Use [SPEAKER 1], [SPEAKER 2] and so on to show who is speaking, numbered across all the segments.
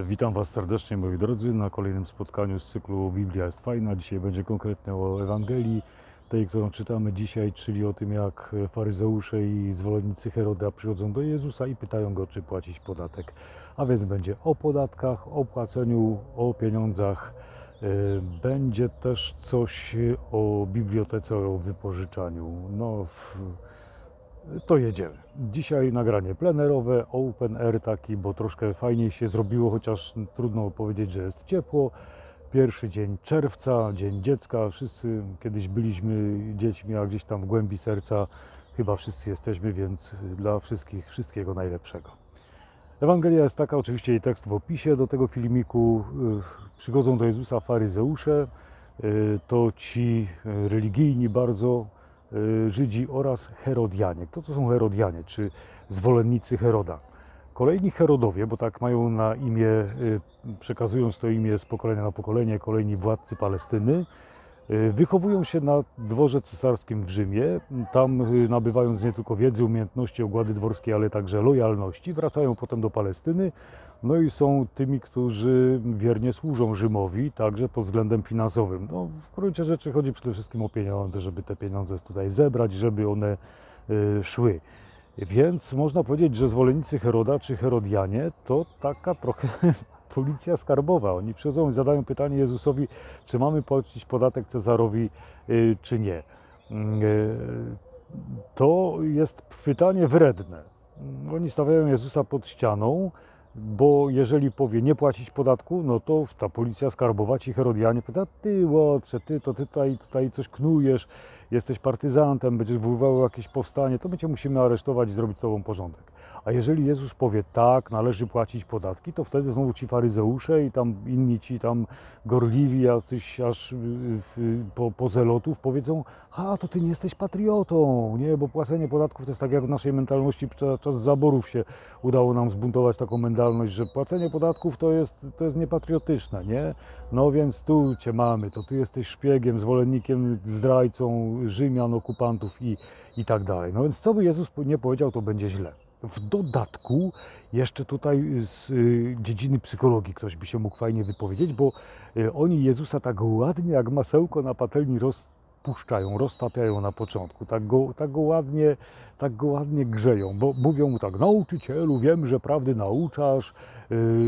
[SPEAKER 1] Witam Was serdecznie, moi drodzy, na kolejnym spotkaniu z cyklu Biblia jest fajna. Dzisiaj będzie konkretnie o Ewangelii, tej, którą czytamy dzisiaj, czyli o tym, jak faryzeusze i zwolennicy Heroda przychodzą do Jezusa i pytają go, czy płacić podatek. A więc będzie o podatkach, o płaceniu, o pieniądzach. E, Będzie też coś o bibliotece, o wypożyczaniu. No, to jedziemy. Dzisiaj nagranie plenerowe, open air taki, bo troszkę fajniej się zrobiło, chociaż trudno powiedzieć, że jest ciepło. Pierwszy dzień czerwca, dzień dziecka. Wszyscy kiedyś byliśmy dziećmi, a gdzieś tam w głębi serca chyba wszyscy jesteśmy, więc dla wszystkich wszystkiego najlepszego. Ewangelia jest taka, oczywiście jej tekst w opisie do tego filmiku. Y, Przychodzą do Jezusa faryzeusze, y, to ci religijni bardzo Żydzi oraz Herodianie. Kto to są Herodianie, czy zwolennicy Heroda? Kolejni Herodowie, bo tak mają na imię, y, przekazując to imię z pokolenia na pokolenie, kolejni władcy Palestyny, y, wychowują się na dworze cesarskim w Rzymie. Tam y, nabywając nie tylko wiedzy, umiejętności, ogłady dworskiej, ale także lojalności, wracają potem do Palestyny. No i są tymi, którzy wiernie służą Rzymowi, także pod względem finansowym. No, w gruncie rzeczy chodzi przede wszystkim o pieniądze, żeby te pieniądze tutaj zebrać, żeby one y, szły. Więc można powiedzieć, że zwolennicy Heroda czy Herodianie to taka trochę policja skarbowa. Oni przychodzą i zadają pytanie Jezusowi, czy mamy płacić podatek Cezarowi, y, czy nie. Mm, y, To jest pytanie wredne. Oni stawiają Jezusa pod ścianą, bo jeżeli powie nie płacić podatku, no to ta policja skarbowa, ci Herodianie pyta, ty łotrze, ty to ty tutaj, tutaj coś knujesz, jesteś partyzantem, będziesz wywoływał jakieś powstanie, to my cię musimy aresztować i zrobić z tobą porządek. A jeżeli Jezus powie tak, należy płacić podatki, to wtedy znowu ci faryzeusze i tam inni ci tam gorliwi, jacyś aż y, po, po zelotów powiedzą, a to ty nie jesteś patriotą, nie, bo płacenie podatków to jest tak jak w naszej mentalności podczas zaborów się udało nam zbuntować taką mentalność, że płacenie podatków to jest, to jest niepatriotyczne, nie? No więc tu cię mamy, to ty jesteś szpiegiem, zwolennikiem, zdrajcą Rzymian, okupantów i, i tak dalej. No więc co by Jezus nie powiedział, to będzie źle. W dodatku jeszcze tutaj z y, dziedziny psychologii ktoś by się mógł fajnie wypowiedzieć, bo y, oni Jezusa tak ładnie jak masełko na patelni rozpuszczają, roztapiają na początku, tak go, tak go ładnie, tak go ładnie grzeją, bo mówią mu tak, nauczycielu, wiem, że prawdy nauczasz,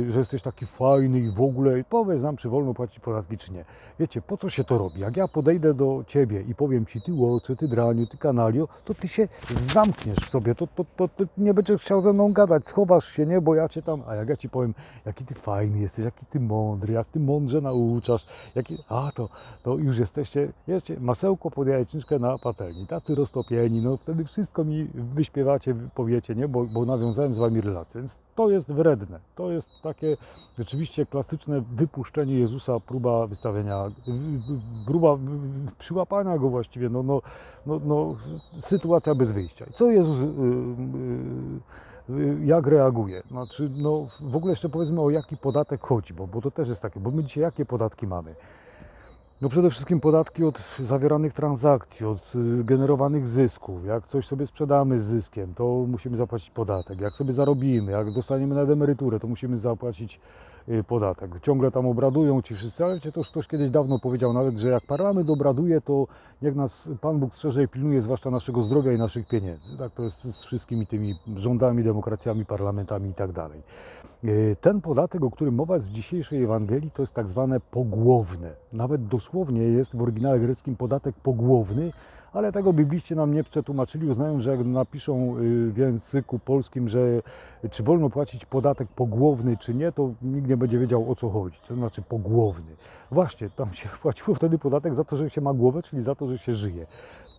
[SPEAKER 1] że jesteś taki fajny i w ogóle, powiedz nam, czy wolno płacić podatki, czy nie. Wiecie, po co się to robi? Jak ja podejdę do ciebie i powiem ci, ty łocze, ty draniu, ty kanalio, to ty się zamkniesz w sobie, to, to, to, to nie będziesz chciał ze mną gadać, schowasz się, nie, bo ja cię tam, a jak ja ci powiem, jaki ty fajny jesteś, jaki ty mądry, jak ty mądrze nauczasz, jaki, a to, to już jesteście, wiecie, masełko pod jajeczniczkę na patelni, tacy roztopieni, no wtedy wszystko mi wyśpiewacie, powiecie, nie, bo, bo nawiązałem z wami relację, więc to jest wredne, to jest takie rzeczywiście klasyczne wypuszczenie Jezusa, próba wystawienia, próba przyłapania go właściwie, no, no, no, no sytuacja bez wyjścia. I co Jezus, y, y, y, jak reaguje? Znaczy, no w ogóle jeszcze powiedzmy o jaki podatek chodzi, bo, bo to też jest takie, bo my dzisiaj jakie podatki mamy? No przede wszystkim podatki od zawieranych transakcji, od y, generowanych zysków. Jak coś sobie sprzedamy z zyskiem, to musimy zapłacić podatek. Jak sobie zarobimy, jak dostaniemy nawet emeryturę, to musimy zapłacić y, podatek. Ciągle tam obradują ci wszyscy, ale to już ktoś kiedyś dawno powiedział nawet, że jak parlament obraduje, to niech nas Pan Bóg strzeże pilnuje, zwłaszcza naszego zdrowia i naszych pieniędzy. Tak to jest z wszystkimi tymi rządami, demokracjami, parlamentami i tak dalej. E, Ten podatek, o którym mowa jest w dzisiejszej Ewangelii, to jest tak zwane pogłowne. Nawet dosłownie jest w oryginale greckim podatek pogłowny, ale tego bibliści nam nie przetłumaczyli, uznają, że jak napiszą y, w języku polskim, że czy wolno płacić podatek pogłowny, czy nie, to nikt nie będzie wiedział o co chodzi. To znaczy pogłowny? Właśnie, tam się płaciło wtedy podatek za to, że się ma głowę, czyli za to, że się żyje.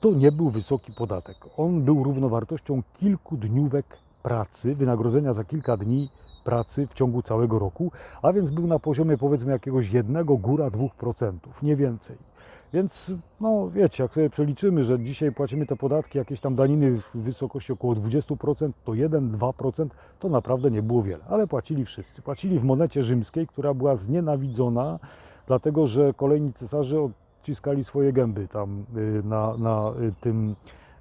[SPEAKER 1] To nie był wysoki podatek. On był równowartością kilku dniówek pracy, wynagrodzenia za kilka dni pracy w ciągu całego roku, a więc był na poziomie powiedzmy jakiegoś jednego, góra 2%, nie więcej. Więc no wiecie, jak sobie przeliczymy, że dzisiaj płacimy te podatki, jakieś tam daniny w wysokości około 20%, to 1-2% to naprawdę nie było wiele, ale płacili wszyscy. Płacili w monecie rzymskiej, która była znienawidzona, dlatego że kolejni cesarze odciskali swoje gęby tam y, na, na y, tym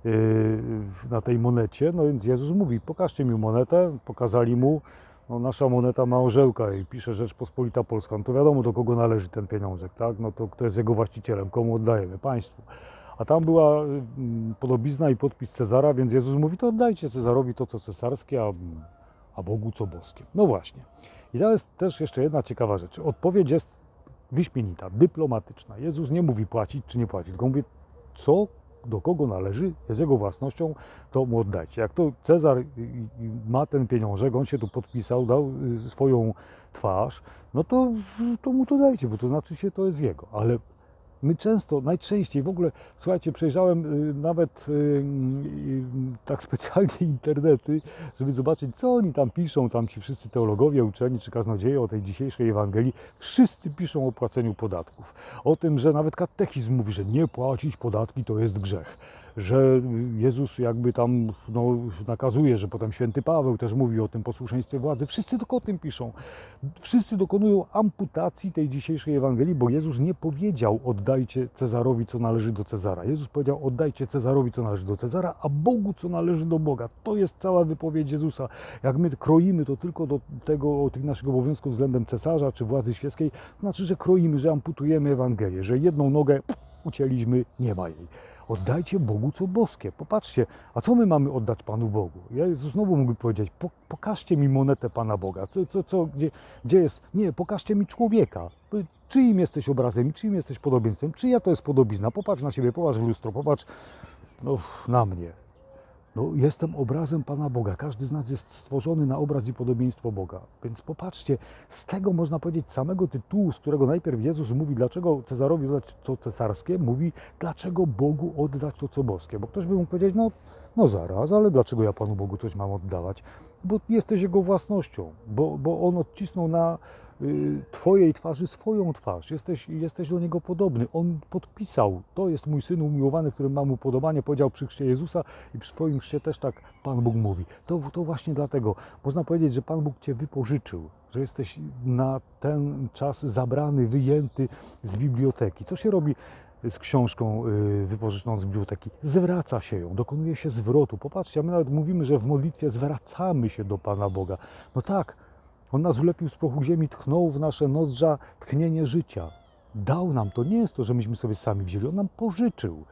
[SPEAKER 1] y, na tej monecie. No więc Jezus mówi, pokażcie mi monetę, pokazali mu, no, nasza moneta ma orzełka i pisze Rzeczpospolita Polska, no to wiadomo do kogo należy ten pieniążek, tak? No to kto jest jego właścicielem, komu oddajemy? Państwu. A tam była mm, podobizna i podpis Cezara, więc Jezus mówi, to oddajcie Cezarowi to, co cesarskie, a, a Bogu co boskie. No właśnie. I to jest też jeszcze jedna ciekawa rzecz. Odpowiedź jest wyśmienita, dyplomatyczna. Jezus nie mówi płacić czy nie płacić, tylko mówi, co do kogo należy, jest jego własnością, to mu oddajcie. Jak to Cezar ma ten pieniążek, on się tu podpisał, dał y, swoją twarz, no to, to mu to dajcie, bo to znaczy się to jest jego. Ale my często, najczęściej w ogóle, słuchajcie, przejrzałem y, nawet y, y, tak specjalnie internety, żeby zobaczyć, co oni tam piszą, tam ci wszyscy teologowie, uczeni czy kaznodzieje o tej dzisiejszej Ewangelii. Wszyscy piszą o płaceniu podatków. O tym, że nawet katechizm mówi, że nie płacić podatki to jest grzech. Że Jezus jakby tam no, nakazuje, że potem święty Paweł też mówi o tym posłuszeństwie władzy. Wszyscy tylko o tym piszą. Wszyscy dokonują amputacji tej dzisiejszej Ewangelii, bo Jezus nie powiedział oddajcie Cezarowi, co należy do Cezara. Jezus powiedział oddajcie Cezarowi, co należy do Cezara, a Bogu, co należy do Boga. To jest cała wypowiedź Jezusa. Jak my kroimy to tylko do tego, tych naszych obowiązków względem cesarza czy władzy świeckiej, to znaczy, że kroimy, że amputujemy Ewangelię, że jedną nogę ucięliśmy, nie ma jej. Oddajcie Bogu co boskie. Popatrzcie, a co my mamy oddać Panu Bogu? Ja znowu mógłby powiedzieć, po, pokażcie mi monetę Pana Boga. Co, co, co, gdzie, gdzie jest? Nie, pokażcie mi człowieka. Czyim jesteś obrazem, czyim jesteś podobieństwem, czyja to jest podobizna. Popatrz na siebie, popatrz w lustro, popatrz no, na mnie. No, jestem obrazem Pana Boga. Każdy z nas jest stworzony na obraz i podobieństwo Boga. Więc popatrzcie, z tego można powiedzieć samego tytułu, z którego najpierw Jezus mówi, dlaczego Cezarowi oddać co cesarskie, mówi, dlaczego Bogu oddać to co boskie. Bo ktoś by mógł powiedzieć, no, no zaraz, ale dlaczego ja Panu Bogu coś mam oddawać? Bo jesteś Jego własnością, bo, bo On odcisnął na Twojej twarzy swoją twarz. Jesteś, jesteś do Niego podobny. On podpisał, to jest mój Syn umiłowany, którym mam upodobanie, powiedział przy chrzcie Jezusa i przy swoim chrzcie też tak Pan Bóg mówi. To, to właśnie dlatego można powiedzieć, że Pan Bóg Cię wypożyczył, że jesteś na ten czas zabrany, wyjęty z biblioteki. Co się robi z książką y, wypożyczoną z biblioteki? Zwraca się ją, dokonuje się zwrotu. Popatrzcie, a my nawet mówimy, że w modlitwie zwracamy się do Pana Boga. No tak, On nas ulepił z prochu ziemi, tchnął w nasze nozdrza tchnienie życia. Dał nam to, nie jest to, że myśmy sobie sami wzięli, On nam pożyczył.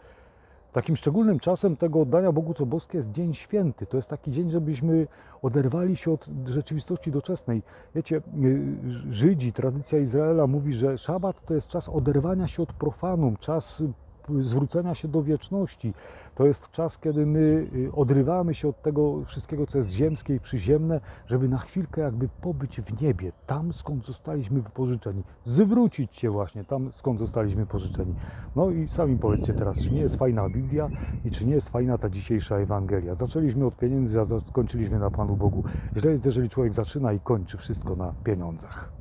[SPEAKER 1] Takim szczególnym czasem tego oddania Bogu co boskie jest Dzień Święty. To jest taki dzień, żebyśmy oderwali się od rzeczywistości doczesnej. Wiecie, y, Żydzi, tradycja Izraela mówi, że szabat to jest czas oderwania się od profanum, czas zwrócenia się do wieczności. To jest czas, kiedy my y, odrywamy się od tego wszystkiego, co jest ziemskie i przyziemne, żeby na chwilkę jakby pobyć w niebie, tam skąd zostaliśmy wypożyczeni. Zwrócić się właśnie tam, skąd zostaliśmy pożyczeni. No i sami powiedzcie teraz, czy nie jest fajna Biblia i czy nie jest fajna ta dzisiejsza Ewangelia. Zaczęliśmy od pieniędzy, a skończyliśmy na Panu Bogu. Źle jest, jeżeli człowiek zaczyna i kończy wszystko na pieniądzach.